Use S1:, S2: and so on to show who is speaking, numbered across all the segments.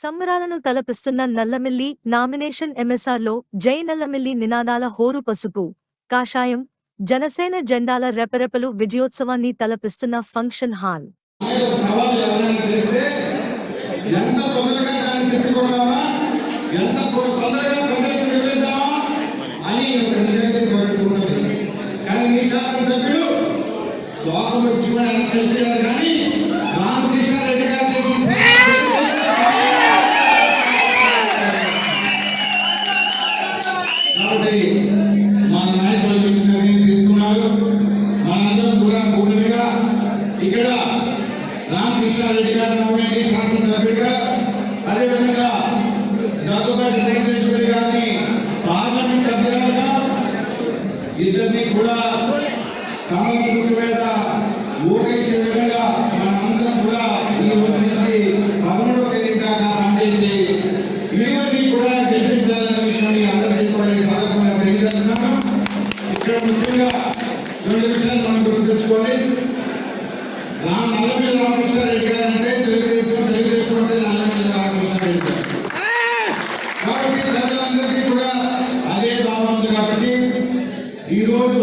S1: సంబరాలను తలపిస్తున్న Nallamilli nomination ఎంఎస్ఆర్లో జై నల్లమిల్లి నినాదాల హోరు పసుపు. కాషాయం జనసేన జెండాల రెపరెపలు విజయోత్సవాన్ని తలపిస్తున్న ఫంక్షన్ హాల్.
S2: కానీ రామకృష్ణారెడ్డి గారు నామినేటి శాసనసభ్యుడిగా అదేవిధంగా దగ్గుబాటి వెంకటేశ్వరి గారిని పార్లమెంట్ సభ్యులుగా ఇద్దరిని కూడా కమలం గుర్తు మీద ఓటేసే విధంగా మనందరం కూడా రోజు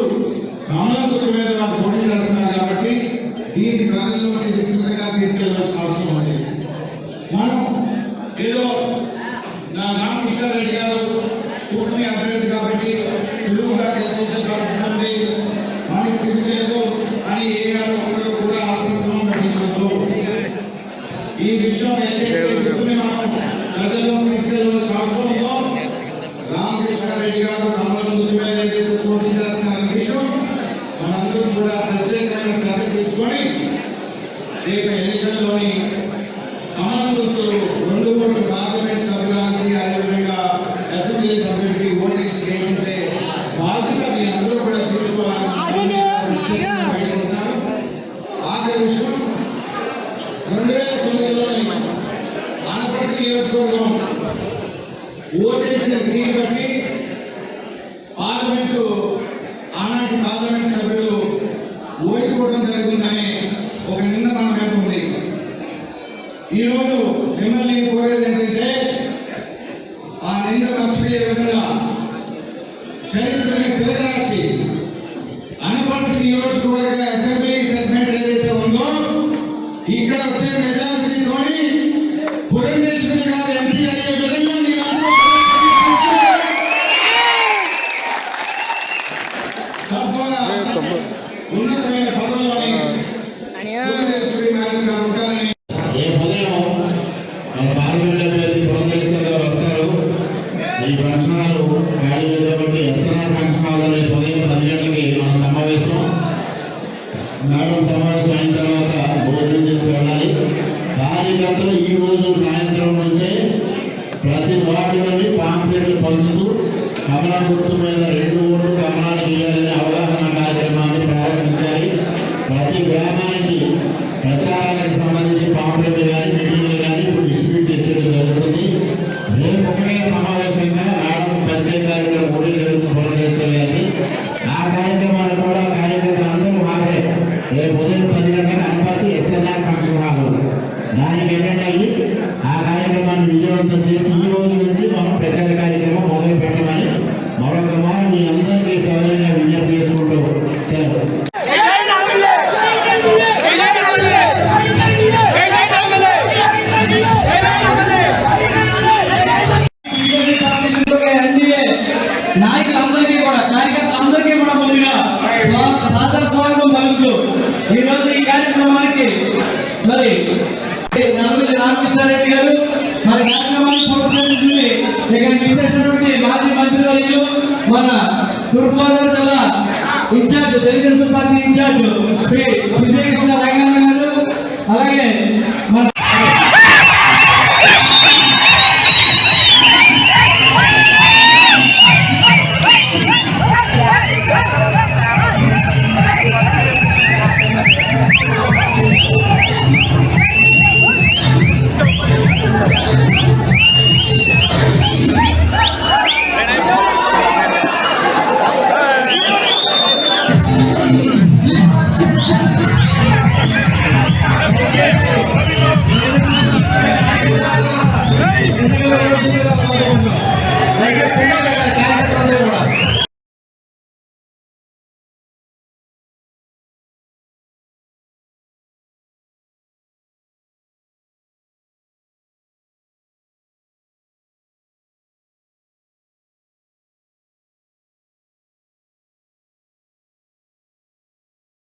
S2: కమలాపురం మీద వారు పోటీ చేస్తున్నారు కాబట్టి దీన్ని ప్రజల్లోకి విస్తృతంగా తీసుకెళ్ళాల్సిన అవసరం ఉంది. మనం ఏదో నా రామకృష్ణారెడ్డి గారు కూటమి అభ్యర్థి కాబట్టి సులువుగా గెలిచేసే పరిస్థితి ఈ విషయం ఏదైతే చెప్తూనే మనం ప్రజల్లో తీసుకెళ్ళవలసిన అవసరంలో రామకృష్ణారెడ్డి గారు కమలం గుర్తు మీద ఏదైతే పోటీ చేస్తున్న విషయం మనందరం కూడా ప్రత్యేకమైన శ్రద్ధ తీసుకొని రేపు ఎన్నికల్లోని కమలం గుర్తు రెండు ఓట్లు నియోజకవర్గం ఓటేసిన తీరు బట్టి పార్లమెంటు ఆనాటి పార్లమెంట్ సభ్యులు ఓడిపోవడం జరుగుతుందని ఒక నిన్న మన మీద ఉంది. ఈరోజు మిమ్మల్ని కోరేది ఏంటంటే ఆ నింద మర్చిపోయే విధంగా చరిత్రని తెలియరాసి అనపర్తి నియోజకవర్గ అసెంబ్లీ సెగ్మెంట్ ఏదైతే ఉందో ఇక్కడ వచ్చే మెజారిటీతోని
S3: ప్రతి వార్డులోని పాంప్లెట్లు పంచుతూ కమలా గుర్తు మీద రెండు ఓట్లు కమలానికి ఇవ్వాలనే అవగాహన కార్యక్రమాన్ని ప్రారంభించాలి ప్రతి గ్రామానికి ప్రచారం
S4: మరి కార్యక్రమాన్ని ప్రోత్సహించింది ఇక్కడికి ఇచ్చేసినటువంటి మాజీ మంత్రివర్యులు మన తూర్పుగోదావరి జిల్లా incharge Telugu Desam party incharge Shri Sujayakrishna Ranganna గారు అలాగే మన